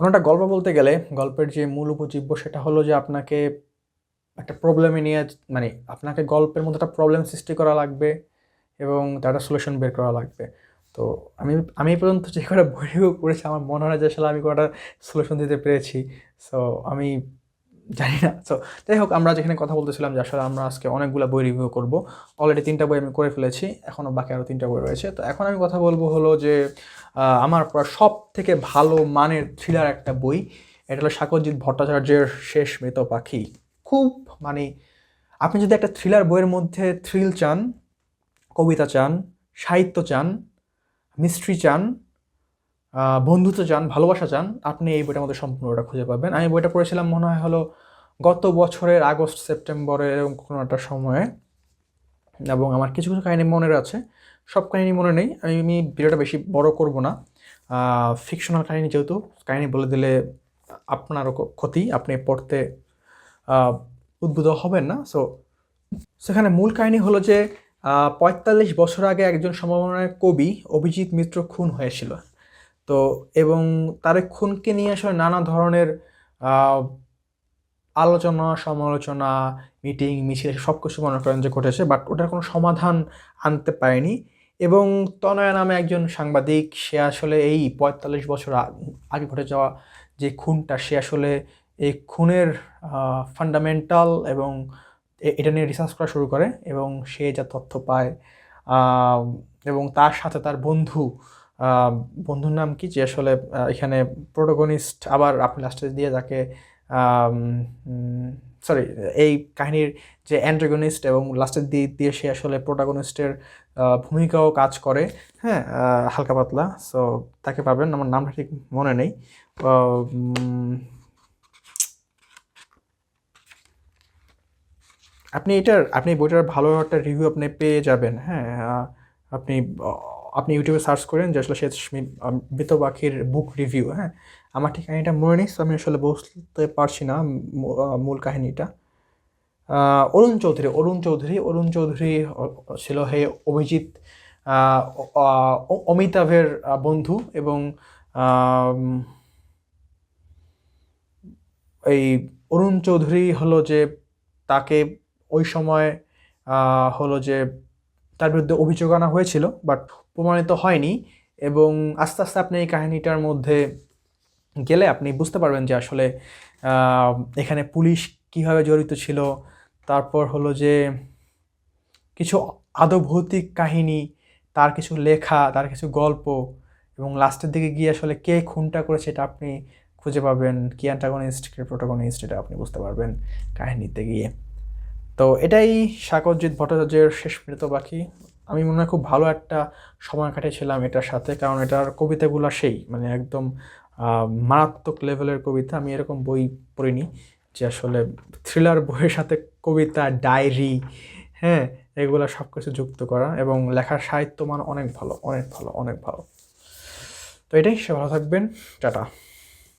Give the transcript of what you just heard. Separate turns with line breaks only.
কোনো একটা গল্প বলতে গেলে গল্পের যে মূল উপজীব্য সেটা হলো যে আপনাকে একটা প্রবলেমে নিয়ে মানে আপনাকে গল্পের মধ্যে একটা প্রবলেম সৃষ্টি করা লাগবে এবং তার একটা সলিউশন বের করা লাগবে। তো আমি আমি পর্যন্ত যে কটা বই রিভিউ করেছি আমার মনে হয় যে আসলে আমি কোনোটা সলিউশন দিতে পেরেছি। সো আমি জানি না। সো যাই হোক, আমরা যেখানে কথা বলতেছিলাম যে আসলে আমরা আজকে অনেকগুলো বই রিভিউ করব। অলরেডি তিনটা বই আমি করে ফেলেছি এখনও বাকি আরও তিনটা বই রয়েছে। তো এখন আমি কথা বলব হলো যে আমার পড়া সব থেকে ভালো মানের থ্রিলার একটা বই। এটা হলো সাকরজিৎ ভট্টাচার্যের শেষ মৃত পাখি। খুব মানে আপনি যদি একটা থ্রিলার বইয়ের মধ্যে থ্রিল চান, কবিতা চান, সাহিত্য চান মিস্ট্রি চান বন্ধুত্ব চান, ভালোবাসা চান, আপনি এই বইটার মধ্যে সম্পূর্ণটা খুঁজে পাবেন। আমি বইটা পড়েছিলাম, মনে হয় হলো গত বছরের আগস্ট, সেপ্টেম্বরের এরকম কোনো একটা সময়ে। এবং আমার কিছু কিছু কাহিনী মনে আছে। সব কাহিনী মনে নেই। আমি ভিডিওটা বেশি বড় করব না। ফিকশনাল কাহিনী যেহেতু, কাহিনী বলে দিলে আপনারও ক- ক্ষতি, আপনি পড়তে উদ্বুদ্ধ হবেন না। সো সেখানে মূল কাহিনী হলো যে পঁয়তাল্লিশ বছর আগে একজন সম্ভাবনার কবি অভিজিৎ মিত্র খুন হয়েছিল। তো, এবং তার খুনকে নিয়ে আসলে নানা ধরনের আলোচনা, সমালোচনা, মিটিং, মিছিল সব কিছু মনে করেন যে ঘটেছে, বাট ওটার কোনো সমাধান আনতে পারেনি। এবং তনয়া নামে একজন সাংবাদিক, সে আসলে এই পঁয়তাল্লিশ বছর আগে ঘটে যাওয়া যে খুনটা, সে আসলে এই খুনের ফান্ডামেন্টাল এবং এটা নিয়ে রিসার্চ করা শুরু করে এবং সে যা তথ্য পায় এবং তার সাথে তার বন্ধু বন্ধুর নাম কি? যে আসলে এখানে প্রোটোগনিস্ট আবার আপনি লাস্টে দিয়ে যাকে সরি এই কাহিনীর যে অ্যান্টাগনিস্ট এবং লাস্টের দিক দিয়ে সে আসলে প্রোটাগনিস্টের ভূমিকাও কাজ করে। হ্যাঁ হালকা পাতলা সো তাকে পাবেন। আমার নামটা ঠিক মনে নেই। আপনি এটার, আপনি বইটার ভালো একটা রিভিউ আপনি পেয়ে যাবেন। হ্যাঁ আপনি ইউটিউবে সার্চ করেন, যে আসলে সে মৃত পাখির বুক রিভিউ হ্যাঁ? আমার ঠিক কাহিনিটা মনে নেই আমি আসলে বলতে পারছি না মূল কাহিনীটা। অরুণ চৌধুরী অরুণ চৌধুরী অরুণ চৌধুরী ছিল হে অভিজিৎ অমিতাভের বন্ধু এবং এই অরুণ চৌধুরী হলো যে তাকে ওই সময় হলো যে তার বিরুদ্ধে অভিযোগ আনা হয়েছিল বাট প্রমাণিত হয়নি। এবং আস্তে আস্তে আপনি এই কাহিনীটার মধ্যে গেলে আপনি বুঝতে পারবেন যে আসলে এখানে পুলিশ কীভাবে জড়িত ছিল। তারপর হলো যে কিছু আদভৌতিক কাহিনী, তার কিছু লেখা, তার কিছু গল্প এবং লাস্টের দিকে গিয়ে আসলে কে খুনটা করেছে এটা আপনি খুঁজে পাবেন। কি অ্যান্টাগনিস্ট কে প্রোটাগনিস্ট এটা আপনি বুঝতে পারবেন কাহিনীতে গিয়ে। তো এটাই সাকরজিৎ ভট্টাচার্যের শেষ মৃত বাকি আমি মনে হয় খুব ভালো একটা সময় কাটিয়েছিলাম এটার সাথে, কারণ এটার কবিতাগুলো সেই মানে একদম মারাত্মক লেভেলের কবিতা। আমি এরকম বই পড়িনি যে আসলে থ্রিলার বইয়ের সাথে কবিতা ডায়েরি হ্যাঁ এগুলো সব কিছু যুক্ত করা এবং লেখার সাহিত্য মান অনেক ভালো অনেক ভালো অনেক ভালো। তো এটাই, সে ভালো থাকবেন। টাটা।